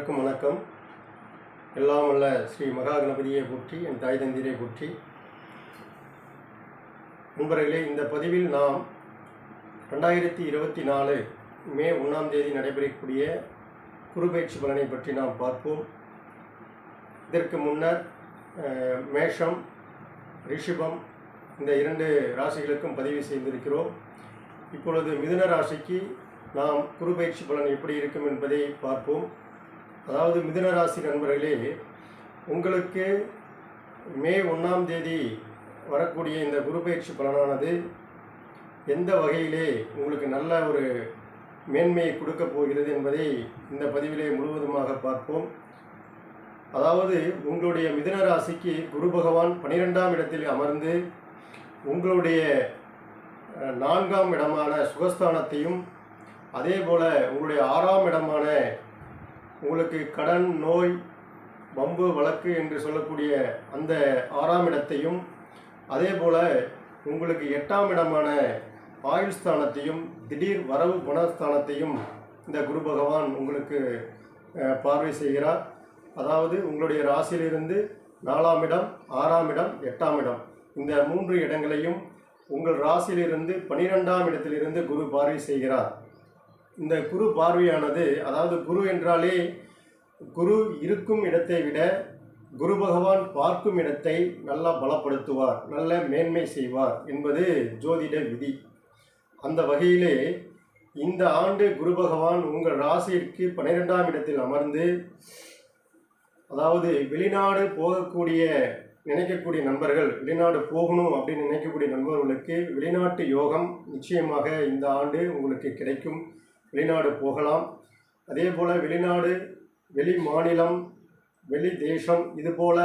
அனைவருக்கும் வணக்கம். எல்லாம் வல்ல ஸ்ரீ மகா கணபதியை போற்றி என் தாய் தந்திரை போற்றி. நண்பர்களே இந்த பதிவில் நாம் ரெண்டாயிரத்தி இருபத்தி நாலு மே ஒன்றாம் தேதி நடைபெறக்கூடிய குருபெயர்ச்சி பலனை பற்றி நாம் பார்ப்போம். இதற்கு முன்னர் மேஷம் ரிஷிபம் இந்த இரண்டு ராசிகளுக்கும் பதிவு செய்திருக்கிறோம். இப்பொழுது மிதுன ராசிக்கு நாம் குருபெயர்ச்சி பலன் எப்படி இருக்கும் என்பதை பார்ப்போம். அதாவது மிதுன ராசி நண்பர்களே உங்களுக்கு மே ஒன்றாம் தேதி வரக்கூடிய இந்த குருபெயர்ச்சி பலனானது எந்த வகையிலே உங்களுக்கு நல்ல ஒரு மேன்மையை கொடுக்க போகிறது என்பதை இந்த பதிவிலே முழுவதுமாக பார்ப்போம். அதாவது உங்களுடைய மிதுன ராசிக்கு குரு பகவான் பனிரெண்டாம் இடத்தில் அமர்ந்து உங்களுடைய நான்காம் இடமான சுகஸ்தானத்தையும் அதே போல் உங்களுடைய ஆறாம் இடமான உங்களுக்கு கடன் நோய் வம்பு வழக்கு என்று சொல்லக்கூடிய அந்த ஆறாம் இடத்தையும் அதே போல் உங்களுக்கு எட்டாம் இடமான ஆயுள் ஸ்தானத்தையும் திடீர் வரவு குணஸ்தானத்தையும் இந்த குரு பகவான் உங்களுக்கு பார்வை செய்கிறார். அதாவது உங்களுடைய ராசியிலிருந்து நாலாம் இடம் ஆறாம் இடம் எட்டாம் இடம். இந்த மூன்று இடங்களையும் உங்கள் ராசியிலிருந்து பனிரெண்டாம் இடத்திலிருந்து குரு பார்வை செய்கிறார். இந்த குரு பார்வையானது அதாவது குரு என்றாலே குரு இருக்கும் இடத்தை விட குரு பகவான் பார்க்கும் இடத்தை நல்லா பலப்படுத்துவார் நல்ல மேன்மை செய்வார் என்பது ஜோதிட விதி. அந்த வகையிலே இந்த ஆண்டு குரு பகவான் உங்கள் ராசியிற்கு பன்னிரெண்டாம் இடத்தில் அமர்ந்து அதாவது வெளிநாடு போகக்கூடிய நினைக்கக்கூடிய நண்பர்கள் வெளிநாடு போகணும் அப்படின்னு நினைக்கக்கூடிய நண்பர்களுக்கு வெளிநாட்டு யோகம் நிச்சயமாக இந்த ஆண்டு உங்களுக்கு கிடைக்கும். வெளிநாடு போகலாம். அதே போல் வெளிநாடு வெளி மாநிலம் வெளி தேசம் இது போல்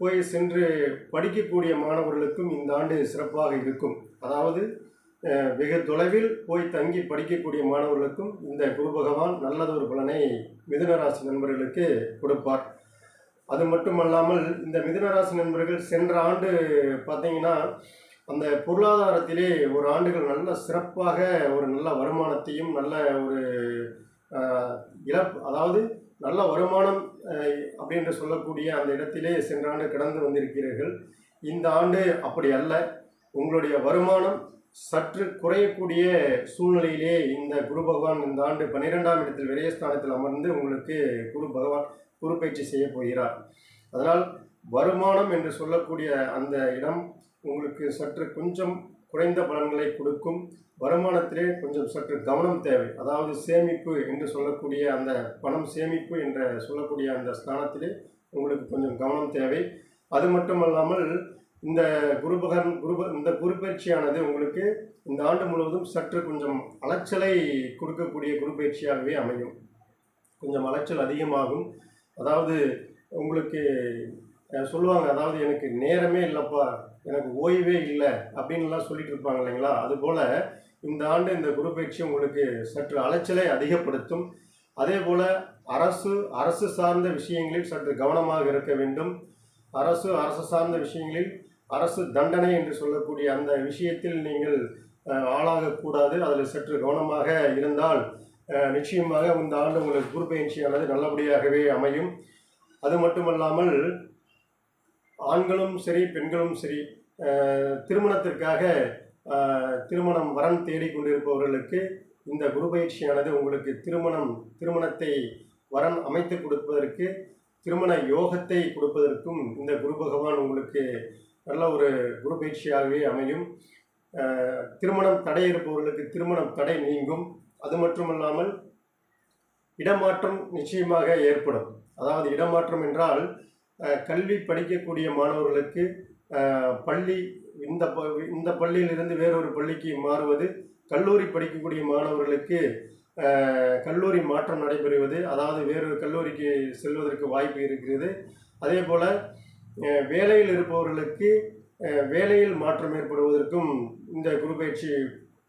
போய் சென்று படிக்கக்கூடிய மாணவர்களுக்கும் இந்த ஆண்டு சிறப்பாக இருக்கும். அதாவது வெகு தொலைவில் போய் தங்கி படிக்கக்கூடிய மாணவர்களுக்கும் இந்த குரு பகவான் நல்லதொரு பலனை மிதுனராசி நண்பர்களுக்கு கொடுப்பார். அது மட்டுமல்லாமல் இந்த மிதுனராசி நண்பர்கள் சென்ற ஆண்டு பார்த்தீங்கன்னா அந்த பொருளாதாரத்திலே ஒரு ஆண்டுகள் நல்ல சிறப்பாக ஒரு நல்ல வருமானத்தையும் நல்ல ஒரு இழப்பு அதாவது நல்ல வருமானம் ஆஹ், அப்படின்னு சொல்லக்கூடிய அந்த இடத்திலே சென்ற ஆண்டு கடந்து வந்திருக்கிறீர்கள். இந்த ஆண்டு அப்படி அல்ல. உங்களுடைய வருமானம் சற்று குறையக்கூடிய சூழ்நிலையிலே இந்த குரு பகவான் இந்த ஆண்டு பன்னிரெண்டாம் இடத்தில் விரயஸ்தானத்தில் அமர்ந்து உங்களுக்கு குரு பகவான் குரு பயிற்சி செய்ய போகிறார். அதனால் வருமானம் என்று சொல்லக்கூடிய அந்த இடம் உங்களுக்கு சற்று கொஞ்சம் குறைந்த பலன்களை கொடுக்கும். வருமானத்திலே கொஞ்சம் சற்று கவனம் தேவை. அதாவது சேமிப்பு என்று சொல்லக்கூடிய அந்த பணம் சேமிப்பு என்ற சொல்லக்கூடிய அந்த ஸ்தானத்திலே உங்களுக்கு கொஞ்சம் கவனம் தேவை. அது மட்டுமல்லாமல் இந்த குருபகன் குரு இந்த குரு பயிற்சியானது உங்களுக்கு இந்த ஆண்டு முழுவதும் சற்று கொஞ்சம் அலைச்சலை கொடுக்கக்கூடிய குரு பயிற்சியாகவே அமையும். கொஞ்சம் அலைச்சல் அதிகமாகும். அதாவது உங்களுக்கு சொல்லுவாங்க அதாவது எனக்கு நேரமே இல்லைப்பா எனக்கு ஓய்வே இல்லை அப்படின்லாம் சொல்லிட்டு இருப்பாங்க இல்லைங்களா? அதுபோல் இந்த ஆண்டு இந்த குரு பயிற்சி உங்களுக்கு சற்று அலைச்சலை அதிகப்படுத்தும். அதே போல் அரசு அரசு சார்ந்த விஷயங்களில் சற்று கவனமாக இருக்க வேண்டும். அரசு அரசு சார்ந்த விஷயங்களில் அரசு தண்டனை என்று சொல்லக்கூடிய அந்த விஷயத்தில் நீங்கள் ஆளாகக்கூடாது. அதில் சற்று கவனமாக இருந்தால் நிச்சயமாக இந்த ஆண்டு உங்களுக்கு குரு பயிற்சியானது நல்லபடியாகவே அமையும். அது மட்டுமல்லாமல் ஆண்களும் சரி பெண்களும் சரி திருமணத்திற்காக திருமணம் வரன் தேடிக்கொண்டிருப்பவர்களுக்கு இந்த குரு பயிற்சியானது உங்களுக்கு திருமணம் திருமணத்தை வரன் அமைத்து கொடுப்பதற்கு திருமண யோகத்தை கொடுப்பதற்கும் இந்த குரு பகவான் உங்களுக்கு நல்ல ஒரு குரு பயிற்சியாகவே அமையும். திருமணம் தடை இருப்பவர்களுக்கு திருமணம் தடை நீங்கும். அது மட்டுமல்லாமல் இடமாற்றம் நிச்சயமாக ஏற்படும். அதாவது இடமாற்றம் என்றால் கல்வி படிக்கக்கூடிய மாணவர்களுக்கு பள்ளி இந்த ப இந்த பள்ளியிலிருந்து வேறொரு பள்ளிக்கு மாறுவது கல்லூரி படிக்கக்கூடிய மாணவர்களுக்கு கல்லூரி மாற்றம் நடைபெறுவது அதாவது வேறொரு கல்லூரிக்கு செல்வதற்கு வாய்ப்பு இருக்கிறது. அதே போல் வேலையில் இருப்பவர்களுக்கு வேலையில் மாற்றம் ஏற்படுவதற்கும் இந்த குரு பயிற்சி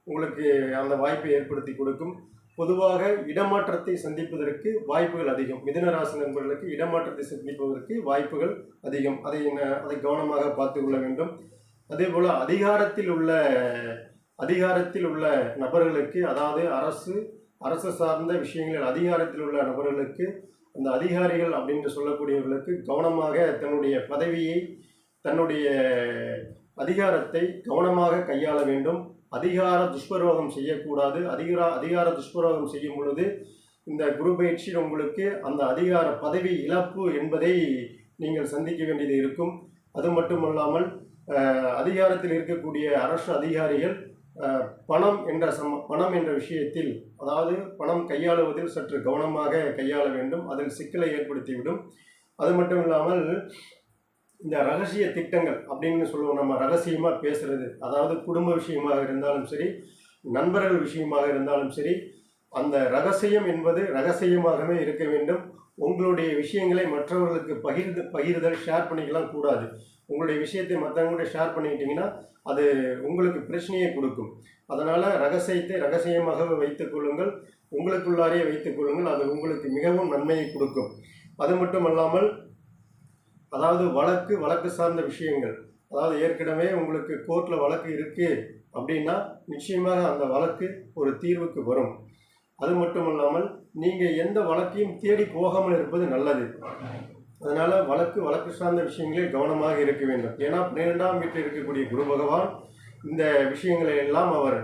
உங்களுக்கு அந்த வாய்ப்பை ஏற்படுத்தி கொடுக்கும். பொதுவாக இடமாற்றத்தை சந்திப்பதற்கு வாய்ப்புகள் அதிகம். மிதுனராசி நண்பர்களுக்கு இடமாற்றத்தை சந்திப்பதற்கு வாய்ப்புகள் அதிகம். அதை அதை கவனமாக பார்த்து கொள்ள வேண்டும். அதே போல் அதிகாரத்தில் உள்ள அதிகாரத்தில் உள்ள நபர்களுக்கு அதாவது அரசு அரசு சார்ந்த விஷயங்களில் அதிகாரத்தில் உள்ள நபர்களுக்கு அந்த அதிகாரிகள் அப்படின்னு சொல்லக்கூடியவர்களுக்கு கவனமாக தன்னுடைய பதவியை தன்னுடைய அதிகாரத்தை கவனமாக கையாள வேண்டும். அதிகார துஷ்பிரயோகம் செய்யக்கூடாது. அதிகார அதிகார துஷ்பிரயோகம் செய்யும் பொழுது இந்த குரு பயிற்சி உங்களுக்கு அந்த அதிகார பதவி இழப்பு என்பதை நீங்கள் சந்திக்க வேண்டியது இருக்கும். அது மட்டுமல்லாமல் அதிகாரத்தில் இருக்கக்கூடிய அரசு அதிகாரிகள் பணம் என்ற சம பணம் என்ற விஷயத்தில் அதாவது பணம் கையாளுவதில் சற்று கவனமாக கையாள வேண்டும். அதில் சிக்கலை ஏற்படுத்திவிடும். அது மட்டும் இல்லாமல் இந்த ரகசிய திட்டங்கள் அப்படின்னு சொல்லுவோம். நம்ம ரகசியமாக பேசுறது அதாவது குடும்ப விஷயமாக இருந்தாலும் சரி நண்பர்கள் விஷயமாக இருந்தாலும் சரி அந்த ரகசியம் என்பது ரகசியமாகவே இருக்க வேண்டும். உங்களுடைய விஷயங்களை மற்றவர்களுக்கு பகிர்ந்து பகிர்தல் ஷேர் பண்ணிக்கலாம் கூடாது. உங்களுடைய விஷயத்தை மற்றவங்கள்ட்ட ஷேர் பண்ணிக்கிட்டீங்கன்னா அது உங்களுக்கு பிரச்சனையை கொடுக்கும். அதனால் ரகசியத்தை ரகசியமாகவே வைத்துக் கொள்ளுங்கள். உங்களுக்குள்ளாரே வைத்துக் கொள்ளுங்கள். அது உங்களுக்கு மிகவும் நன்மையை கொடுக்கும். அது மட்டும் அல்லாமல் அதாவது வழக்கு வழக்கு சார்ந்த விஷயங்கள். அதாவது ஏற்கனவே உங்களுக்கு கோர்ட்டில் வழக்கு இருக்குது அப்படின்னா நிச்சயமாக அந்த வழக்கு ஒரு தீர்வுக்கு வரும். அது மட்டும் இல்லாமல் நீங்கள் எந்த வழக்கையும் தேடி போகாமல் இருப்பது நல்லது. அதனால் வழக்கு வழக்கு சார்ந்த விஷயங்களில் கவனமாக இருக்க வேண்டும். ஏன்னா பன்னிரெண்டாம் வீட்டில் இருக்கக்கூடிய குரு பகவான் இந்த விஷயங்களை எல்லாம் அவர்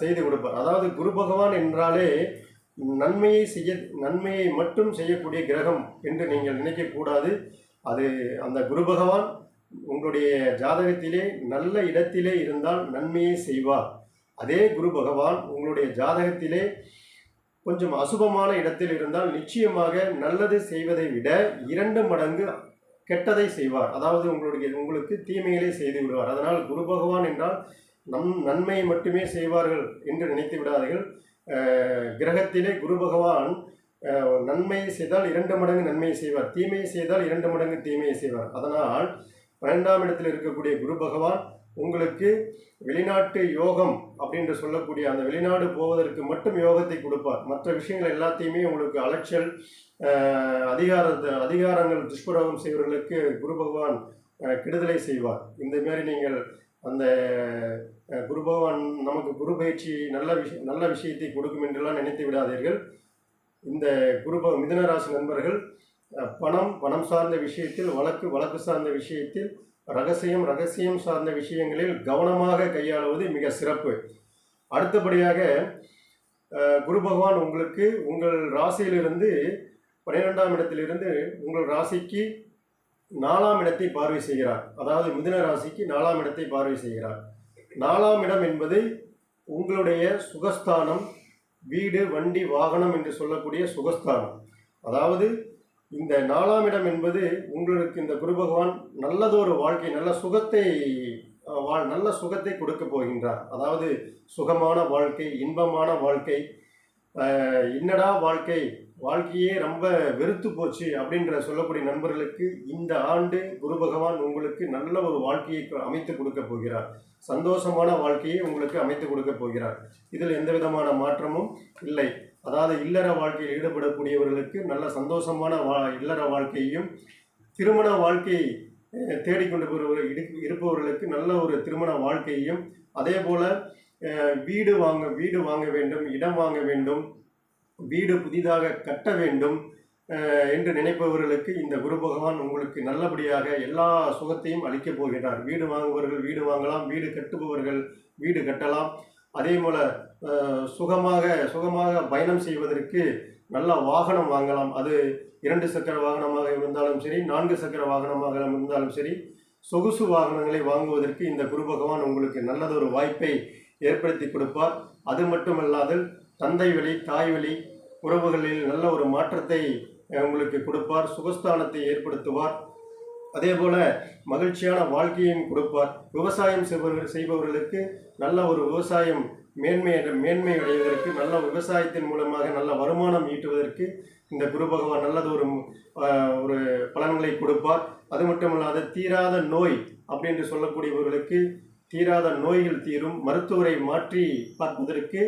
செய்து கொடுப்பார். அதாவது குரு பகவான் என்றாலே நன்மையை செய்ய நன்மையை மட்டும் செய்யக்கூடிய கிரகம் என்று நீங்கள் நினைக்கக்கூடாது அது அந்த குரு பகவான் உங்களுடைய ஜாதகத்திலே நல்ல இடத்திலே இருந்தால் நன்மையை செய்வார். அதே குரு பகவான் உங்களுடைய ஜாதகத்திலே கொஞ்சம் அசுபமான இடத்தில் இருந்தால் நிச்சயமாக நல்லது செய்வதை விட இரண்டு மடங்கு கெட்டதை செய்வார். அதாவது உங்களுடைய உங்களுக்கு தீமைகளை செய்து விடுவார். அதனால் குரு பகவான் என்றால் நம் நன்மையை மட்டுமே செய்வார்கள் என்று நினைத்து விடாதீர்கள். கிரகத்திலே குரு பகவான் நன்மையை செய்தால் இரண்டு மடங்கு நன்மையை செய்வார். தீமையை செய்தால் இரண்டு மடங்கு தீமையை செய்வார். அதனால் பன்னெண்டாம் இடத்தில் இருக்கக்கூடிய குரு பகவான் உங்களுக்கு வெளிநாட்டு யோகம் அப்படின்னு சொல்லக்கூடிய அந்த வெளிநாடு போவதற்கு மட்டும் யோகத்தை கொடுப்பார். மற்ற விஷயங்கள் எல்லாத்தையுமே உங்களுக்கு அலைச்சல் அதிகாரத்தை அதிகார அதிகாரங்கள் துஷ்பிரயோகம் செய்வர்களுக்கு குரு பகவான் கெடுதலை செய்வார். இந்த மாதிரி நீங்கள் அந்த குரு பகவான் நமக்கு குரு பயிற்சி நல்ல விஷயம் நல்ல விஷயத்தை கொடுக்கும் என்றெல்லாம் நினைத்து விடாதீர்கள். இந்த குருப மிதனராசி நண்பர்கள் பணம் பணம் சார்ந்த விஷயத்தில் வழக்கு வழக்கு சார்ந்த விஷயத்தில் ரகசியம் ரகசியம் சார்ந்த விஷயங்களில் கவனமாக கையாளுவது மிக சிறப்பு. அடுத்தபடியாக குரு பகவான் உங்களுக்கு உங்கள் ராசியிலிருந்து பன்னிரெண்டாம் இடத்திலிருந்து உங்கள் ராசிக்கு நாலாம் இடத்தை பார்வை செய்கிறார். அதாவது மிதுன ராசிக்கு நாலாம் இடத்தை பார்வை செய்கிறார். நாலாம் இடம் என்பது உங்களுடைய சுகஸ்தானம் வீடு வண்டி வாகனம் என்று சொல்லக்கூடிய சுகஸ்தானம். அதாவது இந்த நாலாம் இடம் என்பது உங்களுக்கு இந்த குரு பகவான் நல்லதொரு வாழ்க்கை நல்ல சுகத்தை வாழ் நல்ல சுகத்தை கொடுக்க போகின்றார். அதாவது சுகமான வாழ்க்கை இன்பமான வாழ்க்கை என்னடா வாழ்க்கை? வாழ்க்கையே ரொம்ப வெறுத்து போச்சு அப்படின்ற சொல்லக்கூடிய நண்பர்களுக்கு இந்த ஆண்டு குரு பகவான் உங்களுக்கு நல்ல ஒரு வாழ்க்கையை அமைத்து கொடுக்க போகிறார். சந்தோஷமான வாழ்க்கையை உங்களுக்கு அமைத்து கொடுக்க போகிறார். இதில் எந்த விதமான மாற்றமும் இல்லை. அதாவது இல்லற வாழ்க்கையில் ஈடுபடக்கூடியவர்களுக்கு நல்ல சந்தோஷமான வா இல்லற வாழ்க்கையையும் திருமண வாழ்க்கையை தேடிக்கொண்டு போகிறவர்கள் இருப்பவர்களுக்கு நல்ல ஒரு திருமண வாழ்க்கையையும் அதே போல் வீடு வாங்க வீடு வாங்க வேண்டும் இடம் வாங்க வேண்டும் வீடு புதிதாக கட்ட வேண்டும் என்று நினைப்பவர்களுக்கு இந்த குரு பகவான் உங்களுக்கு நல்லபடியாக எல்லா சுகத்தையும் அளிக்கப் போகிறார். வீடு வாங்குபவர்கள் வீடு வாங்கலாம் வீடு கட்டுபவர்கள் வீடு கட்டலாம். அதே போல் சுகமாக சுகமாக பயணம் செய்வதற்கு நல்ல வாகனம் வாங்கலாம். அது இரண்டு சக்கர வாகனமாக இருந்தாலும் சரி நான்கு சக்கர வாகனமாக இருந்தாலும் சரி சொகுசு வாகனங்களை வாங்குவதற்கு இந்த குரு பகவான் உங்களுக்கு நல்லதொரு வாய்ப்பை ஏற்படுத்தி கொடுப்பார். அது மட்டுமல்லாது தந்தை வழி தாய் வழி உறவுகளில் நல்ல ஒரு மாற்றத்தை உங்களுக்கு கொடுப்பார். சுகஸ்தானத்தை ஏற்படுத்துவார். அதே போல மகிழ்ச்சியான வாழ்க்கையும் கொடுப்பார். விவசாயம் செய்பவர்கள் செய்பவர்களுக்கு நல்ல ஒரு விவசாயம் மேன்மை மேன்மை அடைவதற்கு நல்ல விவசாயத்தின் மூலமாக நல்ல வருமானம் ஈட்டுவதற்கு இந்த குரு பகவான் நல்லது ஒரு ஒரு பலன்களை கொடுப்பார். அது மட்டுமல்லாது தீராத நோய் அப்படின்னு சொல்லக்கூடியவர்களுக்கு தீராத நோய்கள் தீரும். மருத்துவரை மாற்றி பார்ப்பதற்கு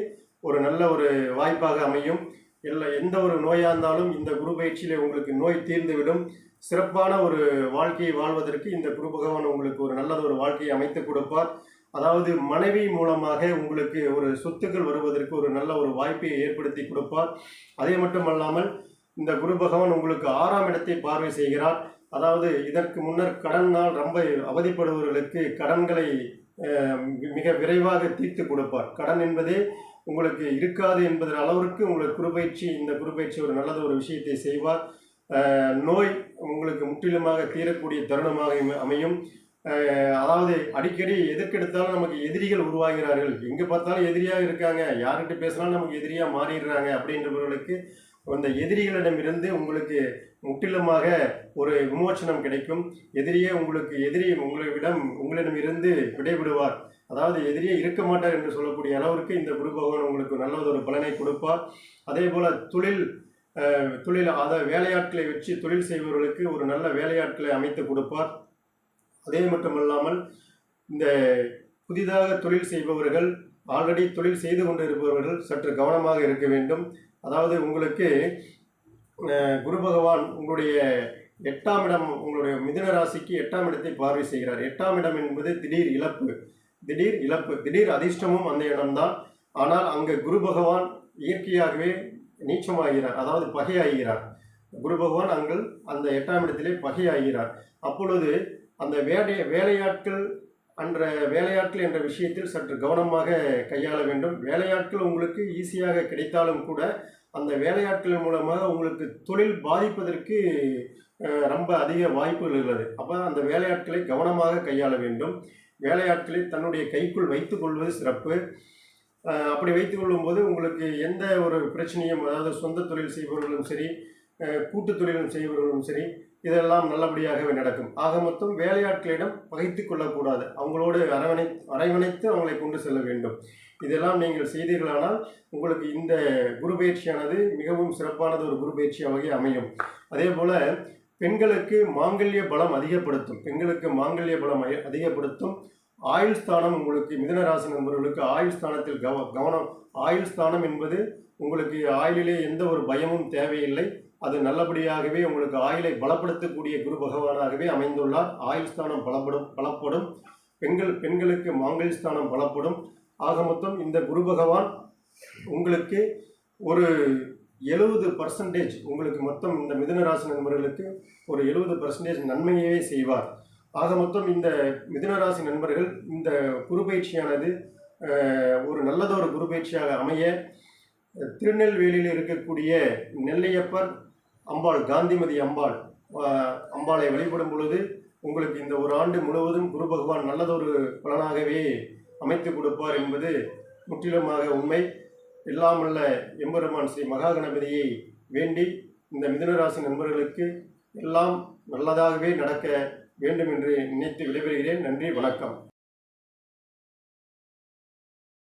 ஒரு நல்ல ஒரு வாய்ப்பாக அமையும். எல்லா எந்த ஒரு நோயாக இருந்தாலும் இந்த குரு பயிற்சியில் உங்களுக்கு நோய் தீர்ந்துவிடும். சிறப்பான ஒரு வாழ்க்கையை வாழ்வதற்கு இந்த குரு பகவான் உங்களுக்கு ஒரு நல்லது ஒரு வாழ்க்கையை அமைத்து கொடுப்பார். அதாவது மனைவி மூலமாக உங்களுக்கு ஒரு சொத்துக்கள் வருவதற்கு ஒரு நல்ல ஒரு வாய்ப்பை ஏற்படுத்தி கொடுப்பார். அதே மட்டுமல்லாமல் இந்த குரு பகவான் உங்களுக்கு ஆறாம் இடத்தை பார்வை செய்கிறார். அதாவது இதற்கு முன்னர் கடனால் ரொம்ப அவதிப்படுபவர்களுக்கு கடன்களை மிக விரைவாக தீர்த்து கொடுப்பார். கடன் என்பதே உங்களுக்கு இருக்காது என்பதன் அளவிற்கு உங்களுக்கு குருபயிற்சி இந்த குருபயிற்சி ஒரு நல்லது ஒரு விஷயத்தை செய்வார். நோய் உங்களுக்கு முற்றிலுமாக தீரக்கூடிய தருணமாக அமையும். அதாவது அடிக்கடி எதற்கெடுத்தாலும் நமக்கு எதிரிகள் உருவாகிறார்கள். எங்கே பார்த்தாலும் எதிரியாக இருக்காங்க. யார்கிட்ட பேசினாலும் நமக்கு எதிரியாக மாறிடுறாங்க அப்படின்றவர்களுக்கு அந்த எதிரிகளிடமிருந்து உங்களுக்கு முற்றிலுமாக ஒரு விமோச்சனம் கிடைக்கும். எதிரியே உங்களுக்கு எதிரி உங்களிடம் உங்களிடமிருந்து விடைவிடுவார் அதாவது எதிரியே இருக்க மாட்டார் என்று சொல்லக்கூடிய அளவிற்கு இந்த குரு பகவான் உங்களுக்கு நல்ல ஒரு பலனை கொடுப்பார். அதே போல் தொழில் தொழில் அதை வேலையாட்களை வச்சு தொழில் செய்பவர்களுக்கு ஒரு நல்ல வேலையாட்களை அமைத்து கொடுப்பார். அதே மட்டுமல்லாமல் இந்த புதிதாக தொழில் செய்பவர்கள் ஆல்ரெடி தொழில் செய்து கொண்டு இருப்பவர்கள் சற்று கவனமாக இருக்க வேண்டும். அதாவது உங்களுக்கு குரு பகவான் உங்களுடைய எட்டாம் இடம் உங்களுடைய மிதுன ராசிக்கு எட்டாம் இடத்தை பார்வை செய்கிறார். எட்டாம் இடம் என்பது திடீர் இழப்பு. திடீர் இழப்பு. திடீர் அதிர்ஷ்டமும் அந்த இடம்தான். ஆனால் அங்கே குரு பகவான் இயற்கையாகவே நீச்சமாகிறார். அதாவது பகையாகிறார். குரு பகவான் அங்கள் அந்த எட்டாம் இடத்திலே பகையாகிறார். அப்பொழுது அந்த வேலை வேலையாட்கள் அன்ற வேலையாட்கள் என்ற விஷயத்தில் சற்று கவனமாக கையாள வேண்டும். வேலையாட்கள் உங்களுக்கு ஈஸியாக கிடைத்தாலும் கூட அந்த வேலையாட்கள் மூலமாக உங்களுக்கு தொழில் பாதிப்பதற்கு ரொம்ப அதிக வாய்ப்புகள் உள்ளது அப்போ அந்த வேலையாட்களை கவனமாக கையாள வேண்டும். வேலையாட்களை தன்னுடைய கைக்குள் வைத்துக்கொள்வது சிறப்பு. அப்படி வைத்துக்கொள்ளும் கொள்ளும்போது உங்களுக்கு எந்த ஒரு பிரச்சனையும் அதாவது சொந்த தொழில் செய்பவர்களும் சரி கூட்டு தொழிலும் செய்பவர்களும் சரி இதெல்லாம் நல்லபடியாகவே நடக்கும். ஆக மொத்தம் வேலையாட்களிடம் பகைத்து கொள்ளக்கூடாது. அவங்களோடு அரவணை அரவணைத்து அவங்களை கொண்டு செல்ல வேண்டும். இதெல்லாம் நீங்கள் செய்தீர்களானால் உங்களுக்கு இந்த குரு பயிற்சியானது மிகவும் சிறப்பானது ஒரு குரு பயிற்சியாகவே அமையும். அதே போல் பெண்களுக்கு மாங்கல்ய பலம் அதிகப்படுத்தும். பெண்களுக்கு மாங்கல்ய பலம் அய- அதிகப்படுத்தும். ஆயுள் ஸ்தானம் உங்களுக்கு மிதுன ராசி நண்பர்களுக்கு ஆயுள் ஸ்தானத்தில் கவ கவனம். ஆயுள் ஸ்தானம் என்பது உங்களுக்கு ஆயுளிலே எந்த ஒரு பயமும் தேவையில்லை. அது நல்லபடியாகவே உங்களுக்கு ஆயுளை பலப்படுத்தக்கூடிய குரு பகவானாகவே அமைந்துள்ளார். ஆயுள் ஸ்தானம் பலப்படும் பலப்படும். பெண்கள் பெண்களுக்கு மாங்கல் ஸ்தானம் பலப்படும். ஆக மொத்தம் இந்த குரு பகவான் உங்களுக்கு ஒரு எழுபது பர்சன்டேஜ் உங்களுக்கு மொத்தம் இந்த மிதுனராசி நண்பர்களுக்கு ஒரு எழுபது பர்சன்டேஜ் நன்மையவே செய்வார். ஆக மொத்தம் இந்த மிதுனராசி நண்பர்கள் இந்த குரு பயிற்சியானது ஒரு நல்லதொரு குரு பயிற்சியாக அமைய திருநெல்வேலியில் இருக்கக்கூடிய நெல்லையப்பர் அம்பாள் காந்திமதி அம்பாள் அம்பாளை வழிபடும் பொழுது உங்களுக்கு இந்த ஒரு ஆண்டு முழுவதும் குரு பகவான் நல்லதொரு பலனாகவே அமைத்து கொடுப்பார் என்பது முற்றிலுமாக உண்மை. எல்லாமல்ல எம்பெருமான் ஸ்ரீ மகா கணபதியை வேண்டி இந்த மிதுனராசி நண்பர்களுக்கு எல்லாம் நல்லதாகவே நடக்க வேண்டும் என்று நினைத்து விடைபெறுகிறேன். நன்றி வணக்கம்.